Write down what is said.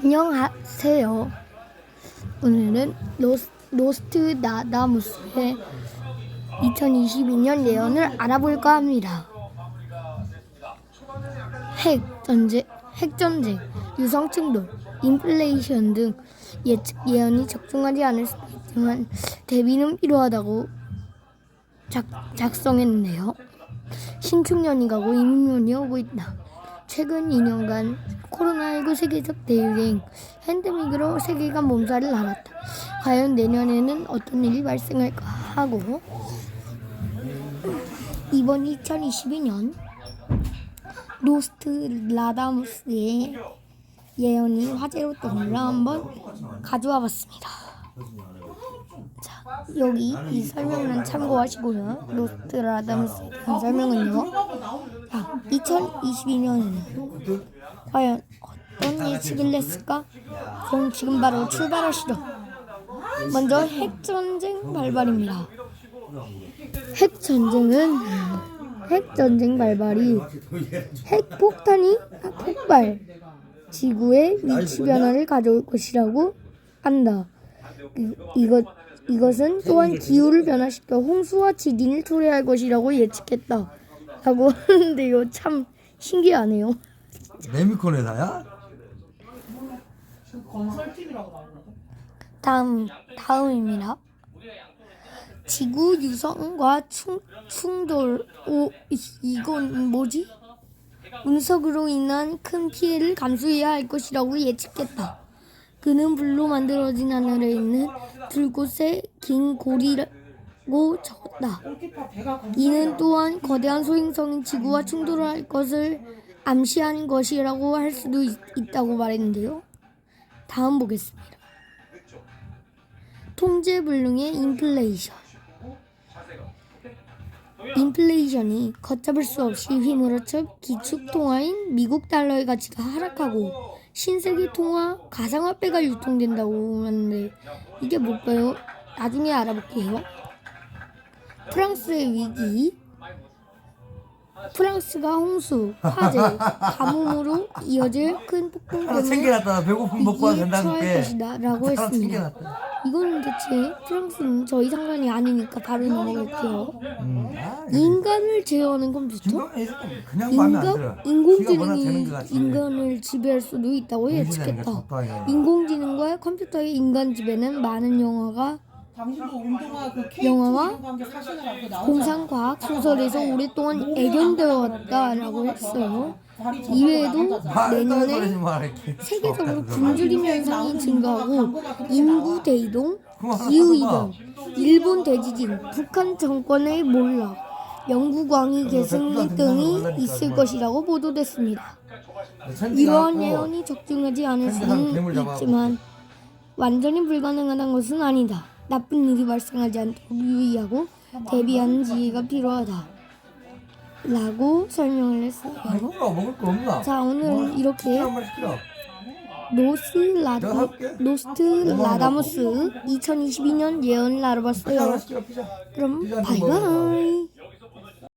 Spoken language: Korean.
안녕하세요. 오늘은 로스, 로스트 나다무스의 2022년 예언을 알아볼까 합니다. 핵 전쟁, 핵 전쟁, 유성 충돌, 인플레이션 등 예측 예언이 적중하지 않을 수도 있지만 대비는 필요하다고 작, 작성했네요. 신축년이 가고 이민년이 오고 있다. 최근 2년간 코로나19 세계적 대유행 팬데믹으로 세계가 몸살을 앓았다. 과연 내년에는 어떤 일이 발생할까 하고 이번 2022년 로스트 라다무스의 예언이 화제로 뜬걸 한번 가져와 봤습니다. 자, 여기 이 설명란 참고하시고요. 대한 설명은요. 자, 2022년에는 과연 어떤 예측을 냈을까? 그럼 지금 바로 출발하시죠. 먼저 핵전쟁 발발입니다. 핵전쟁은 핵전쟁 발발이 핵폭탄이 폭발, 지구의 위치 변화를 가져올 것이라고 한다. 이, 이것, 이것은 또한 기후를 변화시켜 홍수와 지진을 초래할 것이라고 예측했다. 라고 하는데요. 참 신기하네요. 레미콘 회사야? 건설팀이라고. 다음 다음입니다. 지구 유성과 충, 충돌 오 이- 이건 뭐지? 운석으로 인한 큰 피해를 감수해야 할 것이라고 예측했다. 그는 불로 만들어진 하늘에 있는 들곳에 긴 고리라고 적었다. 이는 또한 거대한 소행성인 지구와 충돌을 할 것을 암시하는 것이라고 할 수도 있, 있다고 말했는데요. 다음 보겠습니다. 통제 불능의 인플레이션. 인플레이션이 걷잡을 수 없이 휘몰아쳐 기축 통화인 미국 달러의 가치가 하락하고 신세계 통화 가상화폐가 유통된다고 하는데 이게 뭘까요? 나중에 알아볼게요. 프랑스의 위기 프랑스가 홍수, 화재, 가뭄으로 이어질 큰 폭풍 하나 때문에 챙겨놨다. 배고픔 먹고 와도 위기에 처할 된다니까. 것이다 라고 하나 했습니다. 챙겨놨다. 이거는 대체 프랑스는 저희 상관이 아니니까 바로 넘어갈게요. 음. 아, 인간을 제어하는 컴퓨터? 중간에 있어. 그냥 마음에 안 들어. 인간, 지가 워낙 인공지능이 것. 인간을 지배할 수도 있다고 예측했다. 인공지능과 컴퓨터의 인간 지배는 많은 영화가 당신도 운동화 그 케이크 영화와 이런 관계 사실을 알고 나오잖아. 공상과학 소설에서 오랫동안 애견되어 왔다라고 했어요. 이외에도 내년에. 세계적으로 없다, 굶주림 현상이 증가하고 인구 대이동, 기후 이동, 일본 대지진, 북한 정권의 몰락, 영구 광이 계승 등이 있을 것이라고 보도됐습니다. 이러한 예언이 적중하지 않을 수는. 있지만 완전히 불가능한 것은 아니다. 나쁜 일이 발생하지 않도록 유의하고 대비하는 지혜가 필요하다. 라고 설명을 했어요. 시끄러워, 먹을 거 없나? 자 오늘 뭐, 이렇게. 노스 할게. 노스트 라다무스 2022년 예언을 알아봤어요. 피자 피자. 그럼 피자 바이바이.